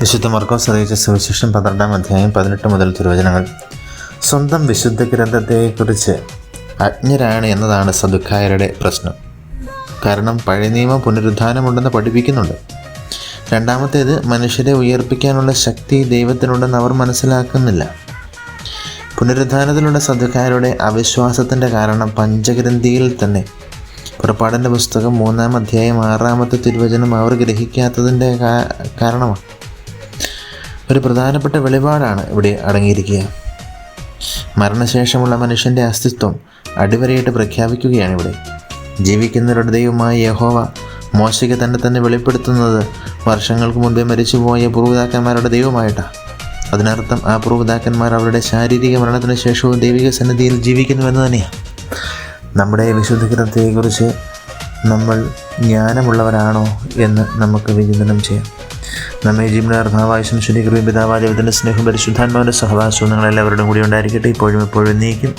വിശുദ്ധ മർക്കോസ് അറിയിച്ച സുവിശേഷം പന്ത്രണ്ടാം അധ്യായം പതിനെട്ട് മുതൽ തിരുവചനങ്ങൾ. സ്വന്തം വിശുദ്ധ ഗ്രന്ഥത്തെക്കുറിച്ച് അജ്ഞരാണ് എന്നതാണ് സദുഃഖായരുടെ പ്രശ്നം. കാരണം പഴയ നിയമം പുനരുദ്ധാനമുണ്ടെന്ന് പഠിപ്പിക്കുന്നുണ്ട്. രണ്ടാമത്തേത് മനുഷ്യരെ ഉയർപ്പിക്കാനുള്ള ശക്തി ദൈവത്തിനുണ്ടെന്ന് അവർ മനസ്സിലാക്കുന്നില്ല. പുനരുദ്ധാനത്തിലുള്ള സദുക്കാരുടെ അവിശ്വാസത്തിന്റെ കാരണം പഞ്ചഗ്രന്ഥിയിൽ തന്നെ. പുറപ്പാടിന്റെ പുസ്തകം മൂന്നാം അധ്യായം ആറാമത്തെ തിരുവചനം അവർ ഗ്രഹിക്കാത്തതിന്റെ കാരണമാണ്. ഒരു പ്രധാനപ്പെട്ട വെളിപാടാണ് ഇവിടെ അടങ്ങിയിരിക്കുക. മരണശേഷമുള്ള മനുഷ്യന്റെ അസ്തിത്വം അടിവരയിട്ട് പ്രഖ്യാപിക്കുകയാണ് ഇവിടെ. ജീവിക്കുന്നവരുടെ ദൈവമായ യഹോവ മോശയ്ക്ക് തന്നെ തന്നെ വെളിപ്പെടുത്തുന്നത് വർഷങ്ങൾക്ക് മുൻപേ മരിച്ചുപോയ പൂർവതാക്കന്മാരുടെ ദൈവമായിട്ടാണ്. അതിനർത്ഥം ആ പൂർവതാക്കന്മാർ അവരുടെ ശാരീരിക മരണത്തിന് ശേഷവും ദൈവിക സന്നിധിയിൽ ജീവിക്കുന്നുവെന്ന് തന്നെയാണ് നമ്മുടെ വിശുദ്ധ ഗ്രന്ഥത്തെക്കുറിച്ച് നമ്മൾ ജ്ഞാനമുള്ളവരാണോ എന്ന് നമുക്ക് വിചിന്തനം ചെയ്യാം. നമ്മെ ജീവനാർദ്ധാവായുഷം ശുദ്ധീകൃതയും പിതാവാദേവത്തിന്റെ സ്നേഹം പരിശുദ്ധാത്മാവിന്റെ സഹവാസവും നിങ്ങളെല്ലാവരുടെയും കൂടി ഉണ്ടായിരിക്കട്ടെ. ഇപ്പോഴും എപ്പോഴും നീക്കും.